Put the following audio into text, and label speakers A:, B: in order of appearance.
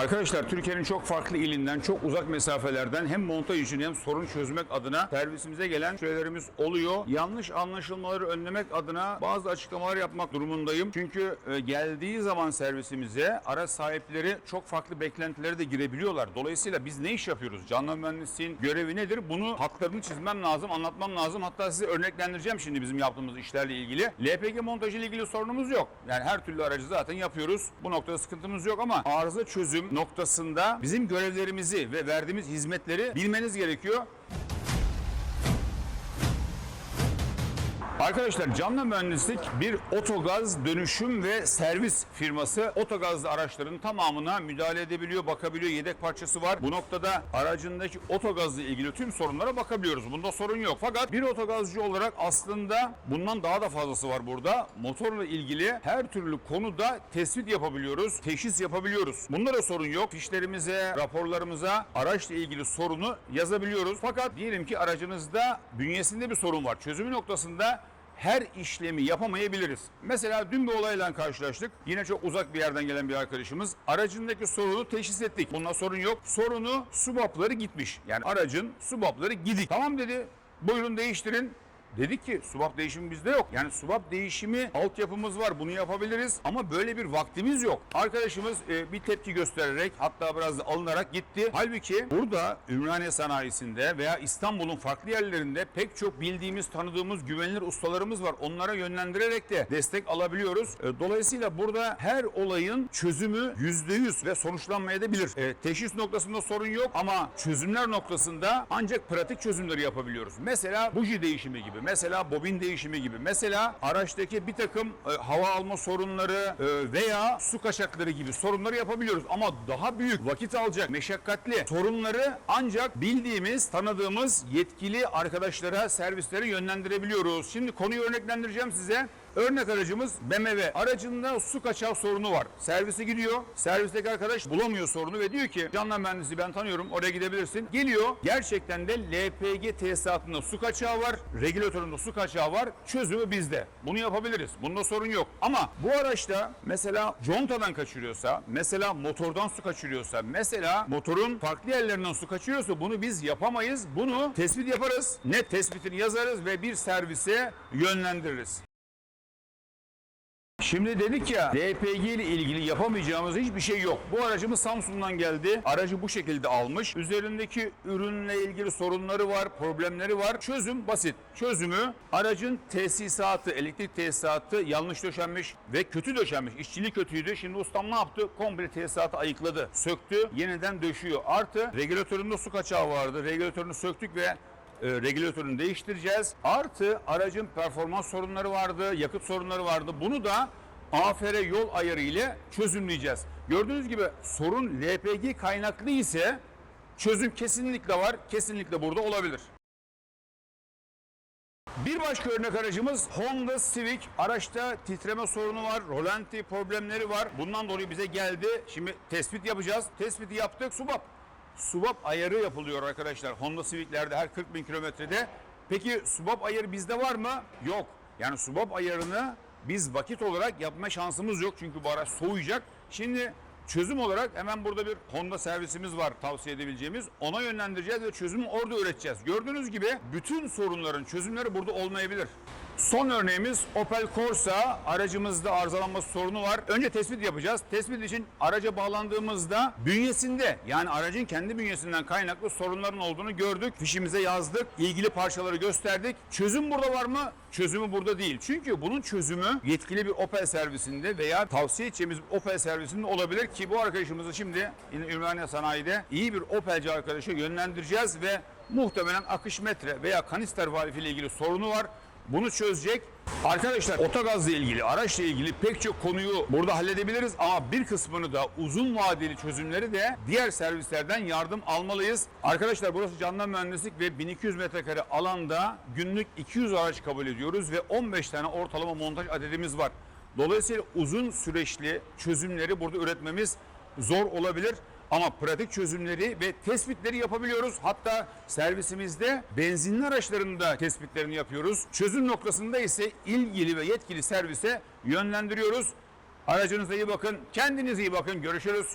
A: Arkadaşlar Türkiye'nin çok farklı ilinden, çok uzak mesafelerden hem montaj için hem sorun çözmek adına servisimize gelen müşterilerimiz oluyor. Yanlış anlaşılmaları önlemek adına bazı açıklamalar yapmak durumundayım. Çünkü e, geldiği zaman servisimize araç sahipleri çok farklı beklentilere de girebiliyorlar. Dolayısıyla biz ne iş yapıyoruz? Canlı mühendisliğin görevi nedir? Bunu hatlarını çizmem lazım, anlatmam lazım. Hatta size örneklendireceğim şimdi bizim yaptığımız işlerle ilgili. LPG montajı ile ilgili sorunumuz yok. Yani her türlü aracı zaten yapıyoruz. Bu noktada sıkıntımız yok ama arıza çözüm noktasında bizim görevlerimizi ve verdiğimiz hizmetleri bilmeniz gerekiyor. Arkadaşlar Canlı Mühendislik bir otogaz dönüşüm ve servis firması. Otogazlı araçların tamamına müdahale edebiliyor, bakabiliyor. Yedek parçası var. Bu noktada aracındaki otogazla ilgili tüm sorunlara bakabiliyoruz. Bunda sorun yok. Fakat bir otogazcı olarak aslında bundan daha da fazlası var burada. Motorla ilgili her türlü konuda tespit yapabiliyoruz, teşhis yapabiliyoruz. Bunda da sorun yok. Fişlerimize, raporlarımıza araçla ilgili sorunu yazabiliyoruz. Fakat diyelim ki aracınızda bünyesinde bir sorun var. Çözümü noktasında her işlemi yapamayabiliriz. Mesela dün bir olayla karşılaştık. Yine çok uzak bir yerden gelen bir arkadaşımız. Aracındaki sorunu teşhis ettik. Bunda sorun yok. Sorunu subapları gitmiş. Yani aracın subapları gidik. Tamam dedi. Buyurun değiştirin. Dedik ki subap değişimi bizde yok. Yani subap değişimi altyapımız var. Bunu yapabiliriz ama böyle bir vaktimiz yok. Arkadaşımız e, bir tepki göstererek hatta biraz da alınarak gitti. Halbuki burada Ümraniye sanayisinde veya İstanbul'un farklı yerlerinde pek çok bildiğimiz, tanıdığımız güvenilir ustalarımız var. Onlara yönlendirerek de destek alabiliyoruz. E, dolayısıyla burada her olayın çözümü %100 ve sonuçlanmayabilir. E, teşhis noktasında sorun yok ama çözümler noktasında ancak pratik çözümleri yapabiliyoruz. Mesela buji değişimi gibi, mesela bobin değişimi gibi, mesela araçtaki bir takım e, hava alma sorunları e, veya su kaçakları gibi sorunları yapabiliyoruz. Ama daha büyük vakit alacak, meşakkatli sorunları ancak bildiğimiz, tanıdığımız yetkili arkadaşlara, servislere yönlendirebiliyoruz. Şimdi konuyu örneklendireceğim size. Örnek aracımız BMW. Aracında su kaçağı sorunu var. Servise gidiyor. Servisteki arkadaş bulamıyor sorunu ve diyor ki canlı mühendisi ben tanıyorum oraya gidebilirsin. Geliyor. Gerçekten de LPG tesisatında su kaçağı var. Regülatöründe su kaçağı var. Çözümü bizde. Bunu yapabiliriz. Bunda sorun yok. Ama bu araçta mesela contadan kaçırıyorsa, mesela motordan su kaçırıyorsa, mesela motorun farklı yerlerinden su kaçırıyorsa bunu biz yapamayız. Bunu tespit yaparız. Net tespitini yazarız ve bir servise yönlendiririz. Şimdi dedik ya LPG ile ilgili yapamayacağımız hiçbir şey yok. Bu aracımız Samsun'dan geldi. Aracı bu şekilde almış. Üzerindeki ürünle ilgili sorunları var, problemleri var. Çözüm basit. Çözümü aracın tesisatı, elektrik tesisatı yanlış döşenmiş ve kötü döşenmiş. İşçiliği kötüydü. Şimdi ustam ne yaptı? Komple tesisatı ayıkladı. Söktü, yeniden döşüyor. Artı regülatöründe su kaçağı vardı. Regülatörünü söktük ve e, regülatörünü değiştireceğiz. Artı aracın performans sorunları vardı, yakıt sorunları vardı. Bunu da AFR yol ayarı ile çözümleyeceğiz. Gördüğünüz gibi sorun LPG kaynaklı ise çözüm kesinlikle var, kesinlikle burada olabilir. Bir başka örnek aracımız Honda Civic. Araçta titreme sorunu var, rolanti problemleri var. Bundan dolayı bize geldi. Şimdi tespit yapacağız. Tespiti yaptık. Subap. Subap ayarı yapılıyor arkadaşlar. Honda Civic'lerde her 40 bin kilometrede. Peki subap ayarı bizde var mı? Yok. Yani subap ayarını biz vakit olarak yapma şansımız yok. Çünkü bu araç soğuyacak. Şimdi çözüm olarak hemen burada bir Honda servisimiz var tavsiye edebileceğimiz. Ona yönlendireceğiz ve çözümü orada üreteceğiz. Gördüğünüz gibi bütün sorunların çözümleri burada olmayabilir. Son örneğimiz Opel Corsa. Aracımızda arızalanması sorunu var. Önce tespit yapacağız. Tespit için araca bağlandığımızda bünyesinde yani aracın kendi bünyesinden kaynaklı sorunların olduğunu gördük. Fişimize yazdık. İlgili parçaları gösterdik. Çözüm burada var mı? Çözümü burada değil. Çünkü bunun çözümü yetkili bir Opel servisinde veya tavsiye edeceğimiz Opel servisinde olabilir ki bu arkadaşımızı şimdi yine Ümraniye Sanayi'de iyi bir Opelci arkadaşa yönlendireceğiz ve muhtemelen akış metre veya kanister valfi ile ilgili sorunu var. Bunu çözecek. Arkadaşlar otogazla ilgili, araçla ilgili pek çok konuyu burada halledebiliriz ama bir kısmını da uzun vadeli çözümleri de diğer servislerden yardım almalıyız. Arkadaşlar burası canlı mühendislik ve 1200 metrekare alanda günlük 200 araç kabul ediyoruz ve 15 tane ortalama montaj adedimiz var. Dolayısıyla uzun süreçli çözümleri burada üretmemiz zor olabilir. Ama pratik çözümleri ve tespitleri yapabiliyoruz. Hatta servisimizde benzinli araçların tespitlerini yapıyoruz. Çözüm noktasında ise ilgili ve yetkili servise yönlendiriyoruz. Aracınıza iyi bakın, kendinize iyi bakın. Görüşürüz.